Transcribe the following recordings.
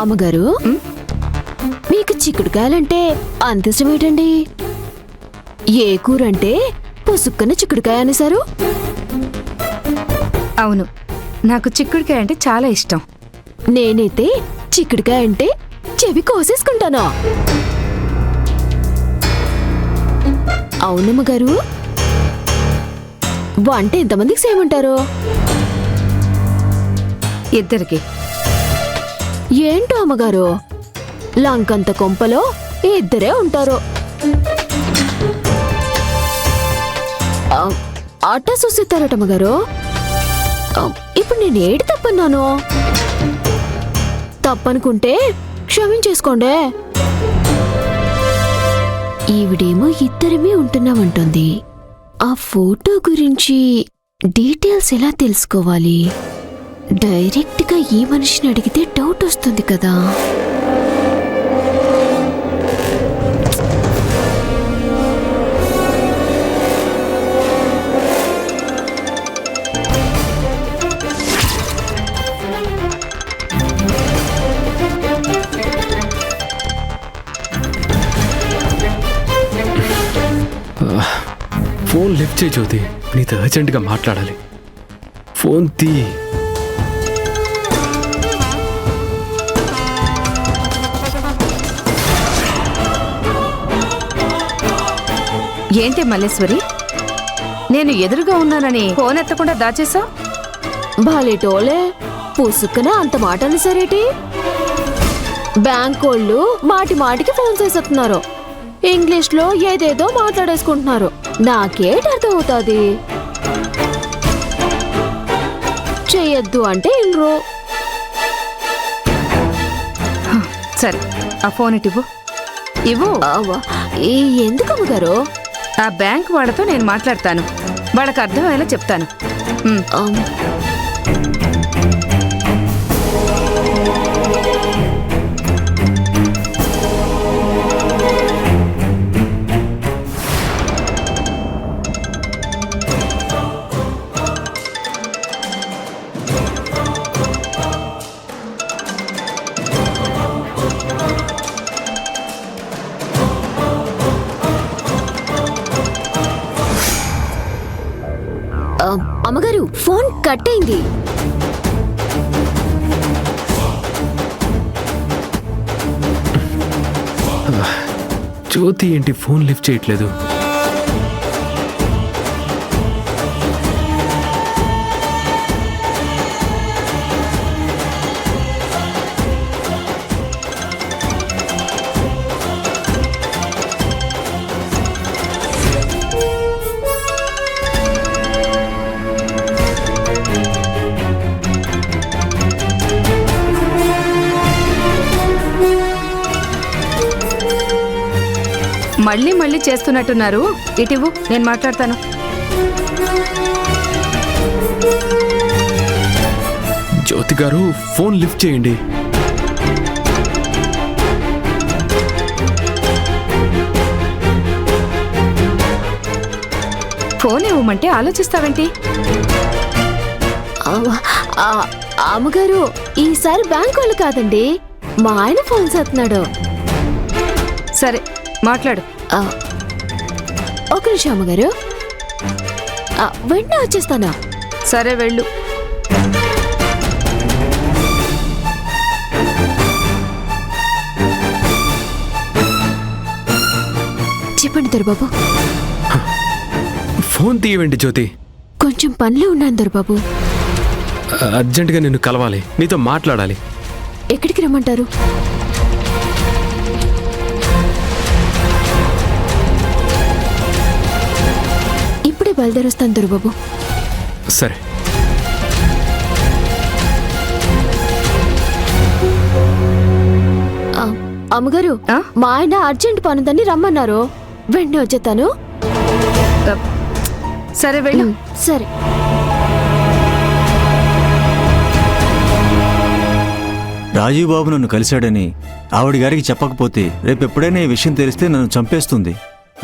అమ్మగారు? మీకు చిక్కుడుకాయలంటే అంత ఇష్టం ఏంటండి ఏ కూర అంటే పుసుక్కన చిక్కుడుకాయ అనేసారు అవును నాకు చిక్కుడుకాయ అంటే చాలా ఇష్టం. నేనైతే చిక్కుడుకాయ అంటే చెవి కోసేసుకుంటాను. అవునమ్మ గారు వంట ఎంతమందికి చేయమంటారు? ఇద్దరికి. ఏంటో అమ్మగారు? లంకంత కొంపలో ఇద్దరే ఉంటారు. ఆ, అట్ట చూసిస్తారట అమ్మగారు. ఇప్పుడు నేను ఏడు తప్పన్నాను? తప్పనుకుంటే క్షమించేసుకోండి. ఈవిడేమో ఇద్దరమే ఉంటున్నామంటుంది. ఆ ఫోటో గురించి డీటెయిల్స్ ఎలా తెలుసుకోవాలి? డైరెక్ట్గా ఈ మనిషిని అడిగితే డౌట్ వస్తుంది కదా. ఫోన్ లిఫ్ట్ చేయి జ్యోతి. నీతో అర్జెంటుగా మాట్లాడాలి. ఫోన్ తీ. ఏంటి మల్లేశ్వరి? నేను ఎదురుగా ఉన్నానని ఫోన్ ఎత్తకుండా దాచేసా బాలేటోలే పుసుక్కున అంత మాట అనేసరేటి? బ్యాంక్ వాళ్ళు మాటి మాటికి ఫోన్ చేసేస్తున్నారు. ఇంగ్లీష్లో ఏదేదో మాట్లాడేసుకుంటున్నారు. నాకేటి అర్థం అవుతుంది చెయ్యొద్దు అంటే ఇన్రు సరే ఆ ఫోన్ ఇటు ఇవ్వు. ఎందుకు అమ్మగారు? ఆ బ్యాంక్ వాళ్ళతో నేను మాట్లాడతాను. వాళ్ళకి అర్థమయ్యేలా చెప్తాను. అమ్మగారు ఫోన్ కట్ అయింది జ్యోతి ఏంటి ఫోన్ లిఫ్ట్ చేయట్లేదు? మళ్ళీ మళ్ళీ చేస్తున్నట్టున్నారు. ఇటివ్వు నేను మాట్లాడతాను. జ్యోతి గారు ఫోన్ లిఫ్ట్ చేయండి. ఫోన్ ఇవ్వమంటే ఆలోచిస్తావేంటి? అమ్మగారు ఈసారి బ్యాంక్ వాళ్ళు కాదండి. మా ఆయన ఫోన్ చేస్తున్నాడు. సరే మాట్లాడు. ఆ, ఒక నిమిషం అమ్మగారు. వెంటనే వచ్చేస్తానా? సరే వెళ్ళు. చెప్పండి దొరబాబు. ఫోన్ తీయవండి జ్యోతి. కొంచెం పనిలో ఉన్నాను దొరబాబు. అర్జెంటుగా నిన్ను కలవాలి. నీతో మాట్లాడాలి. ఎక్కడికి రమ్మంటారు? బయలుదేరొస్తాను దొరబాబు సరే. అమ్మగారు? మా ఆయన అర్జెంట్ పనుందని రమ్మన్నారు. వెంటనే వచ్చేస్తాను ఆ, సరే వెళ్ళు. సరే. రాజీవ్ బాబు నన్ను కలిశాడని ఆవిడ గారికి చెప్పకపోతే రేపు ఎప్పుడైనా ఈ విషయం తెలిస్తే నన్ను చంపేస్తుంది.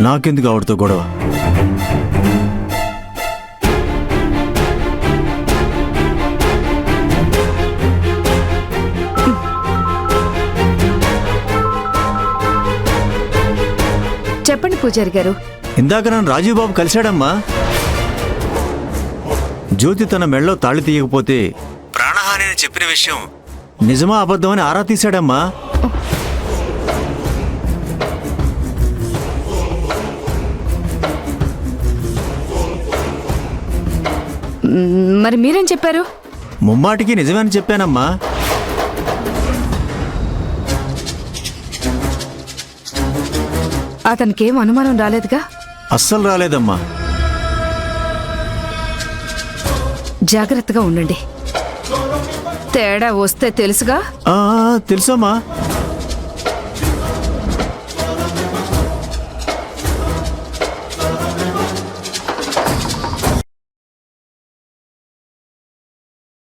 నాకెందుకు ఆవిడతో గొడవ? పూజారి గారు. ఇందాక నన్ను రాజీవ్ బాబు కలిశాడమ్మా. జ్యోతి తన మెళ్ళలో తాళి తీయకపోతే ప్రాణహాని అని చెప్పిన విషయం నిజమా అబద్ధమని ఆరా తీశాడమ్మా. మరి మీరేం చెప్పారు? ముమ్మాటికి నిజమని చెప్పానమ్మా. అతనికి అనుమానం రాలేదుగా? అస్సలు రాలేదమ్మా. జాగ్రత్తగా ఉండండి. తేడా వస్తే తెలుసుగా? తెలుసమ్మా.